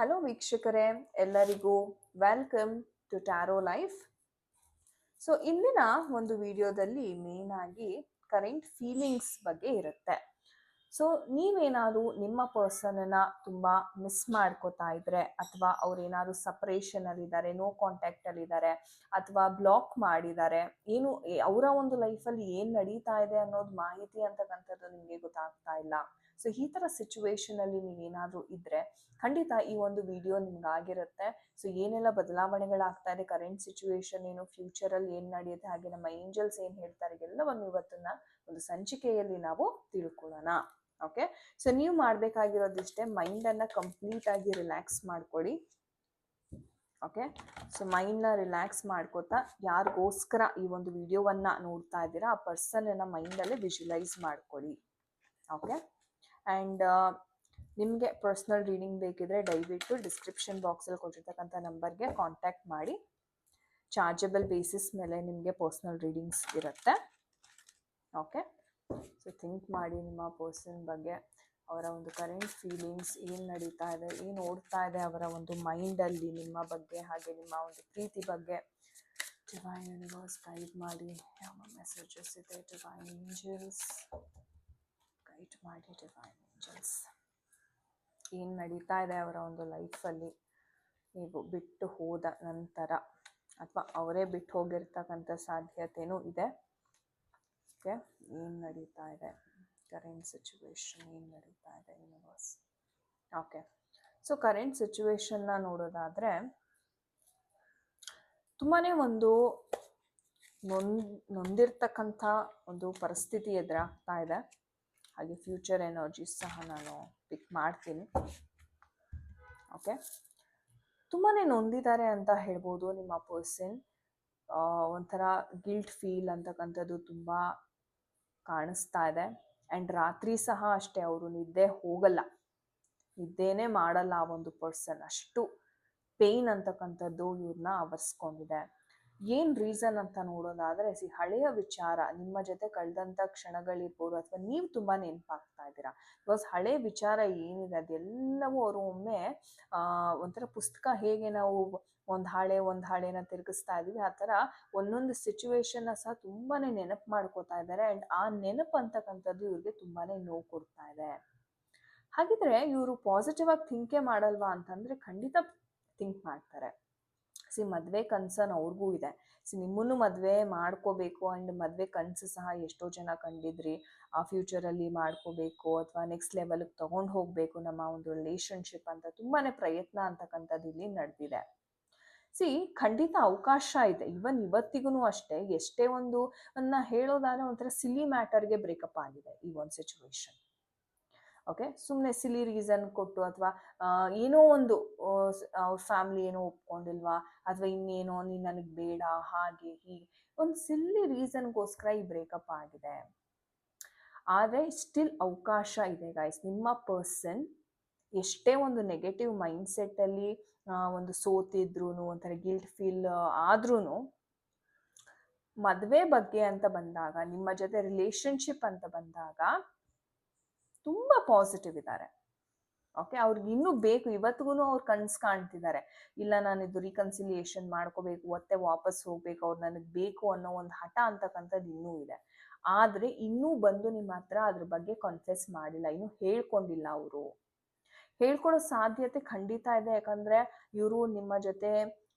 Hello ವೀಕ್ಷಕರೇ, ಎಲ್ಲರಿಗೂ welcome to tarot life so ಇಂದಿನ ಒಂದು ವಿಡಿಯೋದಲ್ಲಿ ಮೇನ್ ಆಗಿ ಕರೆಂಟ್ ಫೀಲಿಂಗ್ಸ್ ಬಗ್ಗೆ ಇರುತ್ತೆ. ಸೊ ನೀವೇನಾದರೂ ನಿಮ್ಮ ಪರ್ಸನನ್ನ ತುಂಬಾ ಮಿಸ್ ಮಾಡ್ಕೋತಾ ಇದ್ರೆ, ಅಥವಾ ಅವ್ರೇನಾದ್ರು ಸಪರೇಷನ್ ಅಲ್ಲಿ ಇದ್ದಾರೆ ನೋ ಕಾಂಟ್ಯಾಕ್ಟ್ ಅಲ್ಲಿ ಇದ್ದಾರೆ ಅಥವಾ ಬ್ಲಾಕ್ ಮಾಡಿದ್ದಾರೆ ಏನು ಅವರ ಒಂದು ಲೈಫಲ್ಲಿ ಏನು ನಡೀತಾ ಇದೆ ಅನ್ನೋದು ಮಾಹಿತಿ ಅಂತಕ್ಕಂಥದ್ದು ನಿಮಗೆ ಗೊತ್ತಾಗ್ತಾ ಇಲ್ಲ. ಸೊ ಈ ತರ ಸಿಚುವೇಶನ್ ಅಲ್ಲಿ ಇದ್ದರೆ ಖಂಡಿತ ಈ ಒಂದು ವಿಡಿಯೋ ನಿಮ್ಗೆ ಆಗಿರುತ್ತೆ. ಸೊ ಏನೆಲ್ಲ ಬದಲಾವಣೆಗಳಾಗ್ತಾ ಇದೆ ಕರೆಂಟ್ ಸಿಚುವೇಶನ್ ಏನು ಫ್ಯೂಚರ್ ಅಲ್ಲಿ ಏನ್ ನಡೆಯುತ್ತೆ, ಹಾಗೆ ನಮ್ಮ ಏಂಜಲ್ಸ್ ಏನ್ ಹೇಳ್ತಾರೆ, ಎಲ್ಲವನ್ನು ಇವತ್ತನ್ನ ಒಂದು ಸಂಚಿಕೆಯಲ್ಲಿ ನಾವು ತಿಳ್ಕೊಳ್ಳೋಣ. ಓಕೆ ಸೊ ನೀವು ಮಾಡ್ಬೇಕಾಗಿರೋದಿಷ್ಟೇ ಮೈಂಡ್ ಅನ್ನ ಕಂಪ್ಲೀಟ್ ಆಗಿ ರಿಲ್ಯಾಕ್ಸ್ ಮಾಡ್ಕೊಳ್ಳಿ. ಓಕೆ ಸೊ ಮೈಂಡ್ನ ರಿಲ್ಯಾಕ್ಸ್ ಮಾಡ್ಕೋತಾ ಯಾರಿಗೋಸ್ಕರ ಈ ಒಂದು ವಿಡಿಯೋವನ್ನ ನೋಡ್ತಾ ಇದ್ದೀರಾ, ಆ ಪರ್ಸನ್ನ ಮೈಂಡಲ್ಲೇ ವಿಜುಲೈಸ್ ಮಾಡ್ಕೊಳ್ಳಿ. ಓಕೆ ಆ್ಯಂಡ್ ನಿಮಗೆ ಪರ್ಸ್ನಲ್ ರೀಡಿಂಗ್ ಬೇಕಿದ್ರೆ ದಯವಿಟ್ಟು ಡಿಸ್ಕ್ರಿಪ್ಷನ್ ಬಾಕ್ಸಲ್ಲಿ ಕೊಟ್ಟಿರ್ತಕ್ಕಂಥ ನಂಬರ್ಗೆ ಕಾಂಟ್ಯಾಕ್ಟ್ ಮಾಡಿ. ಚಾರ್ಜಬಲ್ ಬೇಸಿಸ್ ಮೇಲೆ ನಿಮಗೆ ಪರ್ಸ್ನಲ್ ರೀಡಿಂಗ್ಸ್ ಇರುತ್ತೆ. ಓಕೆ ಸೊ ಥಿಂಕ್ ಮಾಡಿ ನಿಮ್ಮ ಪರ್ಸನ್ ಬಗ್ಗೆ. ಅವರ ಒಂದು ಕರೆಂಟ್ ಫೀಲಿಂಗ್ಸ್ ಏನು ನಡೀತಾ ಇದೆ, ಏನು ಓಡ್ತಾ ಇದೆ ಅವರ ಒಂದು ಮೈಂಡಲ್ಲಿ ನಿಮ್ಮ ಬಗ್ಗೆ, ಹಾಗೆ ನಿಮ್ಮ ಒಂದು ಪ್ರೀತಿ ಬಗ್ಗೆ. ಡಿವೈನ್ ಯೂನಿವರ್ಸ್ ಗೈಡ್ ಮಾಡಿ. ಯಾವ ಮೆಸೇಜಸ್ ಇದೆ? ಡಿವೈನ್ ಏಂಜಲ್ಸ್ ಗೈಡ್ ಮಾಡಿ ಡಿವೈನ್ ಏನು ನಡೀತಾ ಇದೆ ಅವರ ಒಂದು ಲೈಫಲ್ಲಿ ನೀವು ಬಿಟ್ಟು ಹೋದ ನಂತರ ಅಥವಾ ಅವರೇ ಬಿಟ್ಟು ಹೋಗಿರ್ತಕ್ಕಂಥ ಸಾಧ್ಯತೆಯೂ ಇದೆ. ಓಕೆ ಏನು ನಡೀತಾ ಇದೆ? ಕರೆಂಟ್ ಸಿಚುವೇಶನ್ ಏನು ನಡೀತಾ ಇದೆ ಯೂನಿವರ್ಸ್ ಓಕೆ ಸೊ ಕರೆಂಟ್ ಸಿಚುವೇಶನ್ನ ನೋಡೋದಾದರೆ ತುಂಬಾ ಒಂದು ನೊಂದ್, ನೊಂದಿರ್ತಕ್ಕಂಥ ಒಂದು ಪರಿಸ್ಥಿತಿ ಎದುರಾಗ್ತಾ ಇದೆ. ಹಾಗೆ ಫ್ಯೂಚರ್ ಎನರ್ಜೀಸ್ ಸಹ ನಾನು ಪಿಕ್ ಮಾಡ್ತೀನಿ. ಓಕೆ ತುಂಬಾ ನೊಂದಿದ್ದಾರೆ ಅಂತ ಹೇಳ್ಬೋದು ನಿಮ್ಮ ಪರ್ಸನ್ ಒಂಥರ ಗಿಲ್ಟ್ ಫೀಲ್ ಅಂತಕ್ಕಂಥದ್ದು ತುಂಬ ಕಾಣಿಸ್ತಾ ಇದೆ. ಆ್ಯಂಡ್ ರಾತ್ರಿ ಸಹ ಅಷ್ಟೇ, ಅವರು ನಿದ್ದೆ ಹೋಗಲ್ಲ. ನಿದ್ದೆನೇ ಮಾಡಲ್ಲ ಆ ಒಂದು ಪರ್ಸನ್ ಅಷ್ಟು ಪೇಯ್ನ್ ಅಂತಕ್ಕಂಥದ್ದು ಇವ್ರನ್ನ ಆವರಿಸ್ಕೊಂಡಿದೆ. ಏನು ರೀಸನ್ ಅಂತ ನೋಡೋದಾದ್ರೆ ಸಿ ಹಳೆಯ ವಿಚಾರ ನಿಮ್ಮ ಜೊತೆ ಕಳೆದಂಥ ಕ್ಷಣಗಳಿರ್ಬೋದು ಅಥವಾ ನೀವು ತುಂಬ ನೆನಪಾಗ್ತಾ ಇದ್ದೀರಾ. ಬಿಕಾಸ್ ಹಳೆ ವಿಚಾರ ಏನಿದೆ, ಅದೆಲ್ಲವೂ ಅವರು ಒಮ್ಮೆ ಒಂಥರ ಪುಸ್ತಕ ಹೇಗೆ ನಾವು ಒಂದು ಹಾಳೆ, ಒಂದು ಹಾಳೆನ ತಿರುಗಿಸ್ತಾ ಇದ್ದೀವಿ, ಆ ಥರ ಒಂದೊಂದು ಸಿಚುವೇಶನ್ನ ಸಹ ತುಂಬಾ ನೆನಪು ಮಾಡ್ಕೋತಾ ಇದ್ದಾರೆ. ಆ್ಯಂಡ್ ಆ ನೆನಪು ಅಂತಕ್ಕಂಥದ್ದು ಇವ್ರಿಗೆ ತುಂಬಾ ನೋವು ಕೊಡ್ತಾ ಇದೆ. ಹಾಗಿದ್ರೆ ಇವರು ಪಾಸಿಟಿವ್ ಆಗಿ ಥಿಂಕೇ ಮಾಡಲ್ವಾ ಅಂತಂದರೆ ಖಂಡಿತ ಥಿಂಕ್ ಮಾಡ್ತಾರೆ. ಸಿ ಮದುವೆ ಕನ್ಸನ್ ಅವ್ರಿಗೂ ಇದೆ. ಸಿ ನಿಮ್ಮನ್ನು ಮದುವೆ ಮಾಡ್ಕೋಬೇಕು ಆ್ಯಂಡ್ ಮದುವೆ ಕನಸು ಸಹ ಎಷ್ಟೋ ಜನ ಕಂಡಿದ್ರಿ. ಆ ಫ್ಯೂಚರಲ್ಲಿ ಮಾಡ್ಕೋಬೇಕು ಅಥವಾ ನೆಕ್ಸ್ಟ್ ಲೆವೆಲ್ಗೆ ತೊಗೊಂಡು ಹೋಗಬೇಕು ನಮ್ಮ ಒಂದು ರಿಲೇಷನ್ಶಿಪ್ ಅಂತ ತುಂಬಾ ಪ್ರಯತ್ನ ಅಂತಕ್ಕಂಥದ್ದು ಇಲ್ಲಿ ನಡೆದಿದೆ. ಸಿ ಖಂಡಿತ ಅವಕಾಶ ಇದೆ. ಇವನ್ ಇವತ್ತಿಗೂ ಅಷ್ಟೇ ಎಷ್ಟೇ ಒಂದು ಅನ್ನ ಹೇಳೋದಾದ್ರೆ ಒಂಥರ ಸಿಲಿ ಮ್ಯಾಟರ್ಗೆ ಬ್ರೇಕಪ್ ಆಗಿದೆ ಈ ಒಂದು ಸಿಚುವೇಶನ್ ಓಕೆ? ಸುಮ್ಮನೆ ಸಿಲಿ ರೀಸನ್ ಕೊಟ್ಟು ಅಥವಾ ಏನೋ ಒಂದು ಅವ್ರ ಫ್ಯಾಮಿಲಿ ಏನೋ ಒಪ್ಕೊಂಡಿಲ್ವಾ? ಅಥವಾ ಇನ್ನೇನೋ, ನೀನು ನನಗೆ ಬೇಡ, ಹಾಗೆ, ಹೀಗೆ, ಒಂದು ಸಿಲ್ಲಿ ರೀಸನ್ಗೋಸ್ಕರ ಈ ಬ್ರೇಕಪ್ ಆಗಿದೆ. ಆದರೆ ಸ್ಟಿಲ್ ಅವಕಾಶ ಇದೆ ಗಾಯ್ಸ್ ನಿಮ್ಮ ಪರ್ಸನ್ ಎಷ್ಟೇ ಒಂದು ನೆಗೆಟಿವ್ ಮೈಂಡ್ಸೆಟ್ಟಲ್ಲಿ ಒಂದು ಸೋತಿದ್ರು ಒಂಥರ ಗಿಲ್ಟ್ ಫೀಲ್ ಆದ್ರೂ ಮದುವೆ ಬಗ್ಗೆ ಅಂತ ಬಂದಾಗ, ನಿಮ್ಮ ಜೊತೆ ರಿಲೇಶನ್ಶಿಪ್ ಅಂತ ಬಂದಾಗ ತುಂಬ ಪಾಸಿಟಿವ್ ಇದ್ದಾರೆ. ಓಕೆ ಅವ್ರಿಗೆ ಇನ್ನೂ ಬೇಕು ಇವತ್ತಿಗೂ ಅವ್ರು ಕನ್ಸು ಕಾಣ್ತಿದ್ದಾರೆ. ಇಲ್ಲ, ನಾನು ಇದು ರೀಕನ್ಸಿಲಿಯೇಷನ್ ಮಾಡ್ಕೋಬೇಕು ಮತ್ತೆ ವಾಪಸ್ ಹೋಗ್ಬೇಕು, ಅವ್ರು ನನಗೆ ಬೇಕು ಅನ್ನೋ ಒಂದು ಹಠ ಅಂತಕ್ಕಂಥದ್ದು ಇನ್ನೂ ಇದೆ. ಆದರೆ ಇನ್ನೂ ಬಂದು ನಿಮ್ಮ ಹತ್ರ ಅದ್ರ ಬಗ್ಗೆ ಕನ್ಫೆಸ್ ಮಾಡಿಲ್ಲ, ಇನ್ನೂ ಹೇಳ್ಕೊಂಡಿಲ್ಲ ಅವರು. ಹೇಳ್ಕೊಡೋ ಸಾಧ್ಯತೆ ಖಂಡಿತ ಇದೆ, ಯಾಕಂದ್ರೆ ಇವರು ನಿಮ್ಮ ಜೊತೆ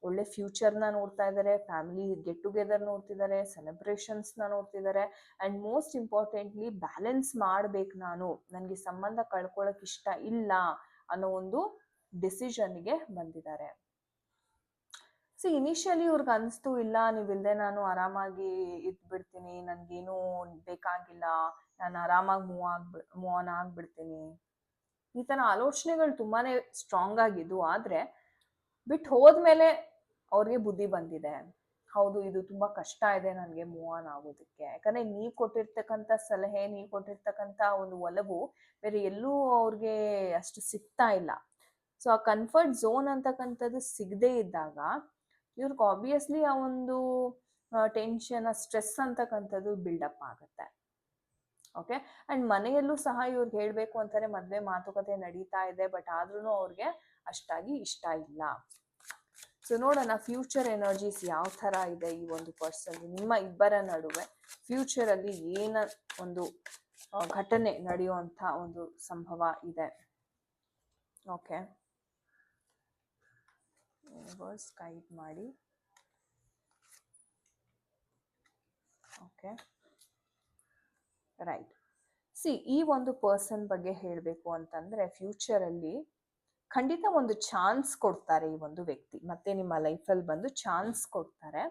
ಒಳ್ಳೆ ಫ್ಯೂಚರ್ನ ನೋಡ್ತಾ ಇದ್ದಾರೆ ಫ್ಯಾಮಿಲಿ ಗೆಟ್ ಟುಗೆದರ್ ನೋಡ್ತಿದ್ದಾರೆ ಸೆಲೆಬ್ರೇಷನ್ಸ್ನ ನೋಡ್ತಿದ್ದಾರೆ ಆ್ಯಂಡ್ ಮೋಸ್ಟ್ ಇಂಪಾರ್ಟೆಂಟ್ಲಿ ಬ್ಯಾಲೆನ್ಸ್ ಮಾಡ್ಬೇಕು ನಾನು. ನನಗೆ ಸಂಬಂಧ ಕಳ್ಕೊಳ್ಳೋಕೆ ಇಷ್ಟ ಇಲ್ಲ ಅನ್ನೋ ಒಂದು ಡಿಸಿಷನ್ಗೆ ಬಂದಿದ್ದಾರೆ. ಸೊ ಇನಿಷಿಯಲಿ ಇವ್ರಿಗೆ ಅನಿಸ್ತು, ಇಲ್ಲ ನೀವಿಲ್ಲದೆ ನಾನು ಆರಾಮಾಗಿ ಇದ್ಬಿಡ್ತೀನಿ, ನನಗೇನು ಬೇಕಾಗಿಲ್ಲ, ನಾನು ಆರಾಮಾಗಿ ಮೂವ್ ಆಗ್ಬಿ ಮೂವ್ ಆನ್ ಆಗ್ಬಿಡ್ತೀನಿ. ಈ ಥರ ಆಲೋಚನೆಗಳು ತುಂಬಾ ಸ್ಟ್ರಾಂಗ್ ಆಗಿದ್ದು ಆದರೆ ಬಿಟ್ಟು ಹೋದ್ಮೇಲೆ ಅವ್ರಿಗೆ ಬುದ್ಧಿ ಬಂದಿದೆ. ಹೌದು, ಇದು ತುಂಬಾ ಕಷ್ಟ ಇದೆ ನನಗೆ ಮೂವ್ ಆನ್ ಆಗೋದಕ್ಕೆ. ಯಾಕಂದ್ರೆ ನೀವು ಕೊಟ್ಟಿರ್ತಕ್ಕಂಥ ಸಲಹೆ, ನೀವು ಕೊಟ್ಟಿರ್ತಕ್ಕಂಥ ಒಂದು ಒಲವು ಬೇರೆ ಎಲ್ಲೂ ಅವ್ರಿಗೆ ಅಷ್ಟು ಸಿಗ್ತಾ ಇಲ್ಲ. ಸೊ ಆ ಕನ್ಫರ್ಟ್ ಝೋನ್ ಅಂತಕ್ಕಂಥದ್ದು ಸಿಗದೇ ಇದ್ದಾಗ ಇವ್ರಿಗೆ ಆಬ್ವಿಯಸ್ಲಿ ಆ ಒಂದು ಟೆನ್ಷನ್ ಆ ಸ್ಟ್ರೆಸ್ ಅಂತಕ್ಕಂಥದ್ದು ಬಿಲ್ಡಪ್ ಆಗುತ್ತೆ. ಓಕೆ ಆ್ಯಂಡ್ ಮನೆಯಲ್ಲೂ ಸಹ ಇವ್ರಿಗೆ ಹೇಳಬೇಕು ಅಂತಾರೆ, ಮದುವೆ ಮಾತುಕತೆ ನಡೀತಾ ಇದೆ ಬಟ್ ಆದ್ರೂ ಅವ್ರಿಗೆ ಅಷ್ಟಾಗಿ ಇಷ್ಟ ಇಲ್ಲ. ಸೊ ನೋಡೋಣ ಫ್ಯೂಚರ್ ಎನರ್ಜೀಸ್ ಯಾವ ಥರ ಇದೆ ಈ ಒಂದು ಪರ್ಸನ್ ನಿಮ್ಮ ಇಬ್ಬರ ನಡುವೆ ಫ್ಯೂಚರಲ್ಲಿ ಏನ ಒಂದು ಘಟನೆ ನಡೆಯುವಂಥ ಒಂದು ಸಂಭವ ಇದೆ? ಓಕೆ ಯೂನಿವರ್ಸ್ ಗೈಡ್ ಮಾಡಿ. ಓಕೆ ರೈಟ್ ಸಿ ಈ ಒಂದು ಪರ್ಸನ್ ಬಗ್ಗೆ ಹೇಳಬೇಕು ಅಂತಂದರೆ ಫ್ಯೂಚರಲ್ಲಿ ಖಂಡಿತ ಒಂದು ಚಾನ್ಸ್ ಕೊಡ್ತಾರೆ ಈ ಒಂದು ವ್ಯಕ್ತಿ. ಮತ್ತೆ ನಿಮ್ಮ ಲೈಫಲ್ಲಿ ಬಂದು ಚಾನ್ಸ್ ಕೊಡ್ತಾರೆ.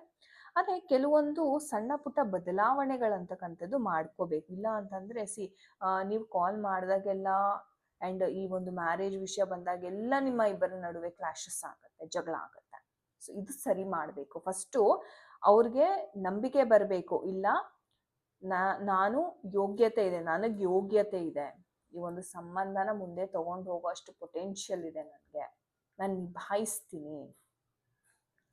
ಆದರೆ ಕೆಲವೊಂದು ಸಣ್ಣ ಪುಟ್ಟ ಬದಲಾವಣೆಗಳಂತಕ್ಕಂಥದ್ದು ಮಾಡ್ಕೋಬೇಕು. ಇಲ್ಲ ಅಂತಂದರೆ, ಸಿ ನೀವು ಕಾಲ್ ಮಾಡಿದಾಗೆಲ್ಲ ಆ್ಯಂಡ್ ಈ ಒಂದು ಮ್ಯಾರೇಜ್ ವಿಷಯ ಬಂದಾಗೆಲ್ಲ ನಿಮ್ಮ ಇಬ್ಬರ ನಡುವೆ ಕ್ಲಾಶಸ್ ಆಗುತ್ತೆ, ಜಗಳ ಆಗುತ್ತೆ. ಸೊ ಇದು ಸರಿ ಮಾಡಬೇಕು. ಫಸ್ಟು ಅವ್ರಿಗೆ ನಂಬಿಕೆ ಬರಬೇಕು. ಇಲ್ಲ ನಾನು ಯೋಗ್ಯತೆ ಇದೆ, ನನಗೆ ಯೋಗ್ಯತೆ ಇದೆ. ಈ ಒಂದು ಸಂಬಂಧನ ಮುಂದೆ ತಗೊಂಡು ಹೋಗೋ ಅಷ್ಟು ಪೊಟೆನ್ಷಿಯಲ್ ಇದೆ ನನಗೆ. ನಾನು ನಿಭಾಯಿಸ್ತೀನಿ.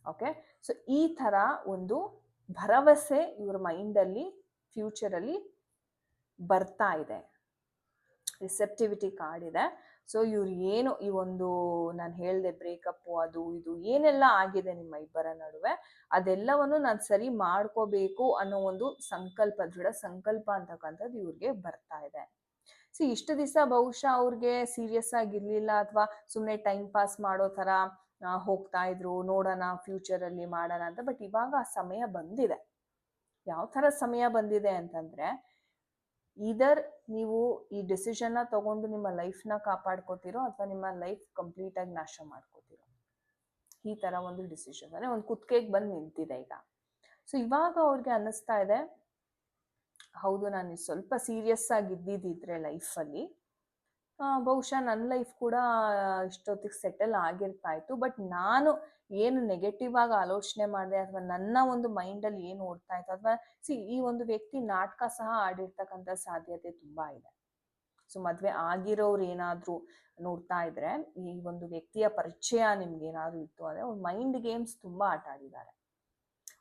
ಓಕೆ ಸೊ ಈ ಥರ ಒಂದು ಭರವಸೆ ಇವ್ರ ಮೈಂಡಲ್ಲಿ ಫ್ಯೂಚರಲ್ಲಿ ಬರ್ತಾ ಇದೆ. ರಿಸೆಪ್ಟಿವಿಟಿ ಕಾರ್ಡ್ ಇದೆ. ಸೊ ಇವ್ರು ಏನು ಈ ಒಂದು ನಾನು ಹೇಳಿದೆ ಬ್ರೇಕಪ್ ಅದು ಇದು ಏನೆಲ್ಲ ಆಗಿದೆ ನಿಮ್ಮ ಇಬ್ಬರ ನಡುವೆ, ಅದೆಲ್ಲವನ್ನು ನಾನು ಸರಿ ಮಾಡ್ಕೋಬೇಕು ಅನ್ನೋ ಒಂದು ಸಂಕಲ್ಪ ದೃಢ ಸಂಕಲ್ಪ ಅಂತಕ್ಕಂಥದ್ದು ಇವ್ರಿಗೆ ಬರ್ತಾ ಇದೆ. ಸಿ ಇಷ್ಟು ದಿವಸ ಬಹುಶಃ ಅವ್ರಿಗೆ ಸೀರಿಯಸ್ ಆಗಿರ್ಲಿಲ್ಲ ಅಥವಾ ಸುಮ್ಮನೆ ಟೈಮ್ ಪಾಸ್ ಮಾಡೋ ಥರ ಹೋಗ್ತಾ ಇದ್ರು, ನೋಡೋಣ ಫ್ಯೂಚರಲ್ಲಿ ಮಾಡೋಣ ಅಂತ. ಬಟ್ ಇವಾಗ ಆ ಸಮಯ ಬಂದಿದೆ. ಯಾವ ಥರ ಸಮಯ ಬಂದಿದೆ ಅಂತಂದ್ರೆ ಇದರ್ ನೀವು ಈ ಡಿಸಿಷನ್ನ ತಗೊಂಡು ನಿಮ್ಮ ಲೈಫ್ನ ಕಾಪಾಡ್ಕೋತಿರೋ ಅಥವಾ ನಿಮ್ಮ ಲೈಫ್ ಕಂಪ್ಲೀಟಾಗಿ ನಾಶ ಮಾಡ್ಕೋತಿರೋ. ಈ ಥರ ಒಂದು ಡಿಸಿಷನ್ ಅಂದರೆ ಒಂದು ಕುತ್ತಿಗೆಗೆ ಬಂದು ನಿಂತಿದೆ ಈಗ. ಸೊ ಇವಾಗ ಅವ್ರಿಗೆ ಅನ್ನಿಸ್ತಾ ಇದೆ ಹೌದು, ನಾನು ಸ್ವಲ್ಪ ಸೀರಿಯಸ್ ಆಗಿ ಇದ್ದಿದ್ದಿದ್ರೆ ಲೈಫಲ್ಲಿ ಬಹುಶಃ ನನ್ನ ಲೈಫ್ ಕೂಡ ಇಷ್ಟೊತ್ತಿಗೆ ಸೆಟಲ್ ಆಗಿರ್ತಾ ಇತ್ತು ಬಟ್ ನಾನು ಏನು ನೆಗೆಟಿವ್ ಆಗಿ ಆಲೋಚನೆ ಮಾಡಿದೆ ಅಥವಾ ನನ್ನ ಒಂದು ಮೈಂಡಲ್ಲಿ ಏನು ಓಡ್ತಾ ಇತ್ತು ಅಥವಾ ಸಿ ಈ ಒಂದು ವ್ಯಕ್ತಿ ನಾಟಕ ಸಹ ಆಡಿರ್ತಕ್ಕಂಥ ಸಾಧ್ಯತೆ ತುಂಬ ಇದೆ. ಸೊ ಮದುವೆ ಆಗಿರೋರು ಏನಾದರೂ ನೋಡ್ತಾ ಇದ್ರೆ, ಈ ಒಂದು ವ್ಯಕ್ತಿಯ ಪರಿಚಯ ನಿಮ್ಗೆ ಏನಾದರೂ ಇತ್ತು ಅಂದರೆ ಅವ್ರ ಮೈಂಡ್ ಗೇಮ್ಸ್ ತುಂಬ ಆಟ ಆಡಿದ್ದಾರೆ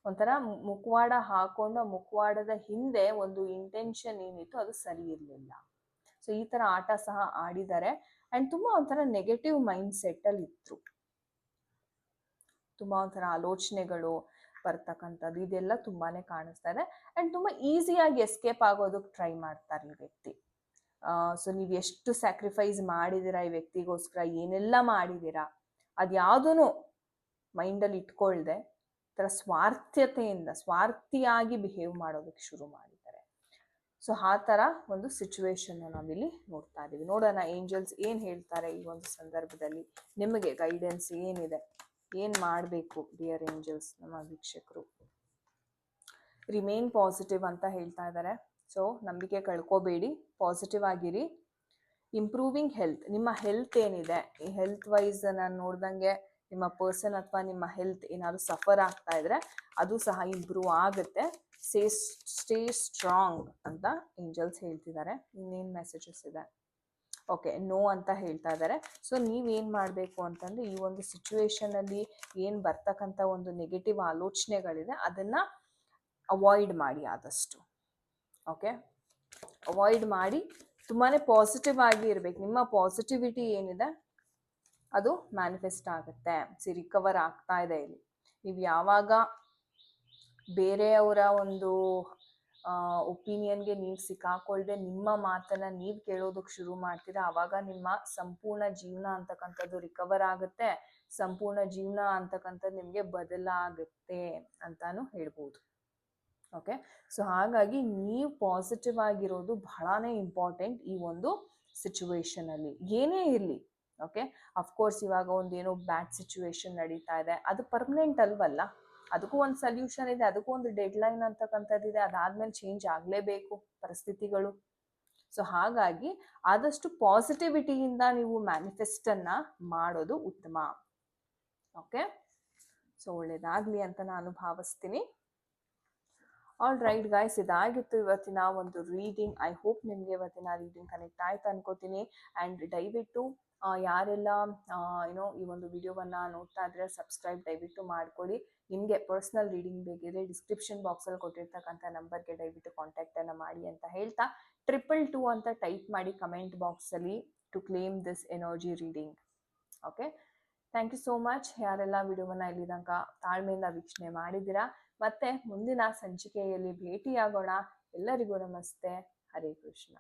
ಒಂಥರ ಮುಖವಾಡ ಹಾಕೊಂಡು ಆ ಮುಖವಾಡದ ಹಿಂದೆ ಒಂದು ಇಂಟೆನ್ಷನ್ ಏನಿತ್ತು ಅದು ಸರಿ ಇರಲಿಲ್ಲ. ಸೊ ಈ ತರ ಆಟ ಸಹ ಆಡಿದ್ದಾರೆ. ಅಂಡ್ ತುಂಬಾ ಒಂಥರ ನೆಗೆಟಿವ್ ಮೈಂಡ್ ಸೆಟ್ ಅಲ್ಲಿ ಇದ್ರು. ತುಂಬಾ ಒಂಥರ ಆಲೋಚನೆಗಳು ಬರ್ತಕ್ಕಂಥದ್ದು, ಇದೆಲ್ಲ ತುಂಬಾನೇ ಕಾಣಿಸ್ತಾ ಇದೆ. ಅಂಡ್ ತುಂಬಾ ಈಸಿಯಾಗಿ ಎಸ್ಕೇಪ್ ಆಗೋದಕ್ಕೆ ಟ್ರೈ ಮಾಡ್ತಾರೆ ಈ ವ್ಯಕ್ತಿ. ಸೊ ನೀವು ಎಷ್ಟು ಸ್ಯಾಕ್ರಿಫೈಸ್ ಮಾಡಿದಿರಾ ಈ ವ್ಯಕ್ತಿಗೋಸ್ಕರ, ಏನೆಲ್ಲ ಮಾಡಿದಿರಾ ಅದ್ಯಾವುದೂ ಮೈಂಡಲ್ಲಿ ಇಟ್ಕೊಳ್ದೆ. ಥರ ಸ್ವಾರ್ಥತೆಯಿಂದ, ಸ್ವಾರ್ಥಿಯಾಗಿ ಬಿಹೇವ್ ಮಾಡೋದಕ್ಕೆ ಶುರು ಮಾಡಿದ್ದಾರೆ. ಸೊ ಆ ಥರ ಒಂದು ಸಿಚುವೇಶನ್ ನಾವಿಲ್ಲಿ ನೋಡ್ತಾ ಇದ್ದೀವಿ. ನೋಡೋಣ ಏಂಜಲ್ಸ್ ಏನು ಹೇಳ್ತಾರೆ ಈ ಒಂದು ಸಂದರ್ಭದಲ್ಲಿ. ನಿಮಗೆ ಗೈಡೆನ್ಸ್ ಏನಿದೆ? ಏನು ಮಾಡಬೇಕು ಡಿಯರ್ ಏಂಜಲ್ಸ್ ನಮ್ಮ ವೀಕ್ಷಕರು? ರಿಮೇನ್ ಪಾಸಿಟಿವ್ ಅಂತ ಹೇಳ್ತಾ ಇದ್ದಾರೆ. ಸೊ ನಂಬಿಕೆ ಕಳ್ಕೋಬೇಡಿ ಪಾಸಿಟಿವ್ ಆಗಿರಿ. ಇಂಪ್ರೂವಿಂಗ್ ಹೆಲ್ತ್ ನಿಮ್ಮ ಹೆಲ್ತ್ ಏನಿದೆ? ಈ ಹೆಲ್ತ್ ವೈಸ್ ನಾನು ನೋಡ್ದಂಗೆ ನಿಮ್ಮ ಪರ್ಸನ್ ಅಥವಾ ನಿಮ್ಮ ಹೆಲ್ತ್ ಏನಾದರೂ ಸಫರ್ ಆಗ್ತಾ ಇದ್ರೆ ಅದು ಸಹ ಇಂಪ್ರೂವ್ ಆಗುತ್ತೆ. ಸೇ ಸ್ಟೇ ಸ್ಟ್ರಾಂಗ್ ಅಂತ ಏಂಜಲ್ಸ್ ಹೇಳ್ತಿದ್ದಾರೆ. ಇನ್ನೇನು ಮೆಸೇಜಸ್ ಇದೆ? ಓಕೆ ನೋ ಅಂತ ಹೇಳ್ತಾ ಇದ್ದಾರೆ. ಸೊ ನೀವೇನು ಮಾಡಬೇಕು ಅಂತಂದ್ರೆ ಈ ಒಂದು ಸಿಚುವೇಶನಲ್ಲಿ ಏನು ಬರ್ತಕ್ಕಂಥ ಒಂದು ನೆಗೆಟಿವ್ ಆಲೋಚನೆಗಳಿದೆ, ಅದನ್ನು ಅವಾಯ್ಡ್ ಮಾಡಿ ಆದಷ್ಟು. ಓಕೆ ಅವಾಯ್ಡ್ ಮಾಡಿ ತುಂಬಾ ಪಾಸಿಟಿವ್ ಆಗಿ ಇರಬೇಕು. ನಿಮ್ಮ ಪಾಸಿಟಿವಿಟಿ ಏನಿದೆ? ಅದು ಮ್ಯಾನಿಫೆಸ್ಟ್ ಆಗುತ್ತೆ. ಸಿ ರಿಕವರ್ ಆಗ್ತಾ ಇದೆ ಇಲ್ಲಿ. ನೀವು ಯಾವಾಗ ಬೇರೆಯವರ ಒಂದು ಒಪಿನಿಯನ್ಗೆ ನೀವು ಸಿಕ್ಕಾಕೊಳ್ದೆ ನಿಮ್ಮ ಮಾತನ್ನ ನೀವು ಕೇಳೋದಕ್ಕೆ ಶುರು ಮಾಡ್ತೀರಾ ಆವಾಗ ನಿಮ್ಮ ಸಂಪೂರ್ಣ ಜೀವನ ಅಂತಕ್ಕಂಥದ್ದು ರಿಕವರ್ ಆಗುತ್ತೆ. ಸಂಪೂರ್ಣ ಜೀವನ ಅಂತಕ್ಕಂಥದ್ದು ನಿಮಗೆ ಬದಲಾಗುತ್ತೆ ಅಂತಾನು ಹೇಳ್ಬೋದು. ಓಕೆ ಸೊ ಹಾಗಾಗಿ ನೀವು ಪಾಸಿಟಿವ್ ಆಗಿರೋದು ಬಹಳನೇ ಇಂಪಾರ್ಟೆಂಟ್ ಈ ಒಂದು ಸಿಚುವೇಶನಲ್ಲಿ ಏನೇ ಇರಲಿ. ಓಕೆ ಅಫ್ಕೋರ್ಸ್ ಇವಾಗ ಒಂದು ಏನೋ ಬ್ಯಾಡ್ ಸಿಚುವೇಶನ್ ನಡೀತಾ ಇದೆ. ಅದು ಪರ್ಮನೆಂಟ್ ಅಲ್ವಲ್ಲ? ಅದಕ್ಕೂ ಒಂದು ಸೊಲ್ಯೂಷನ್ ಇದೆ, ಅದಕ್ಕೂ ಒಂದು ಡೆಡ್ಲೈನ್ ಅಂತಕ್ಕಂಥದ್ದಿದೆ. ಅದಾದ್ಮೇಲೆ ಚೇಂಜ್ ಆಗಲೇಬೇಕು ಪರಿಸ್ಥಿತಿಗಳು. ಸೊ ಹಾಗಾಗಿ ಆದಷ್ಟು ಪಾಸಿಟಿವಿಟಿಯಿಂದ ನೀವು ಮ್ಯಾನಿಫೆಸ್ಟನ್ನು ಮಾಡೋದು ಉತ್ತಮ. ಓಕೆ ಸೊ ಒಳ್ಳೇದಾಗಲಿ ಅಂತ ನಾನು ಭಾವಿಸ್ತೀನಿ. ಆಲ್ ರೈಟ್ ಗಾಯ್ಸ್ ಇದಾಗಿತ್ತು ಇವತ್ತಿನ ಒಂದು ರೀಡಿಂಗ್ ಐ ಹೋಪ್ ನಿಮಗೆ ಇವತ್ತಿನ ರೀಡಿಂಗ್ ಕನೆಕ್ಟ್ ಆಯ್ತು ಅನ್ಕೋತೀನಿ. ಆ್ಯಂಡ್ ದಯವಿಟ್ಟು ಯಾರೆಲ್ಲ ಏನೋ ಈ ಒಂದು ವಿಡಿಯೋವನ್ನು ನೋಡ್ತಾ ಇದ್ರೆ ಸಬ್ಸ್ಕ್ರೈಬ್ ದಯವಿಟ್ಟು ಮಾಡ್ಕೊಳ್ಳಿ ನಿಮಗೆ ಪರ್ಸ್ನಲ್ ರೀಡಿಂಗ್ ಬೇಕಿದ್ರೆ ಡಿಸ್ಕ್ರಿಪ್ಷನ್ ಬಾಕ್ಸಲ್ಲಿ ಕೊಟ್ಟಿರ್ತಕ್ಕಂಥ ನಂಬರ್ಗೆ ದಯವಿಟ್ಟು ಕಾಂಟ್ಯಾಕ್ಟನ್ನು ಮಾಡಿ ಅಂತ ಹೇಳ್ತಾ ಟ್ರಿಪಲ್ ಟೂ ಅಂತ ಟೈಪ್ ಮಾಡಿ ಕಮೆಂಟ್ ಬಾಕ್ಸಲ್ಲಿ to claim this energy reading okay thank you so much ಯಾರೆಲ್ಲ ವಿಡಿಯೋವನ್ನ ಇಲ್ಲಿ ತನಕ ತಾಳ್ಮೆಯಿಂದ ವೀಕ್ಷಣೆ ಮಾಡಿದ್ದೀರಾ, ಮತ್ತೆ ಮುಂದಿನ ಸಂಚಿಕೆಯಲ್ಲಿ ಭೇಟಿಯಾಗೋಣ. ಎಲ್ಲರಿಗೂ ನಮಸ್ತೆ. ಹರೇ ಕೃಷ್ಣ.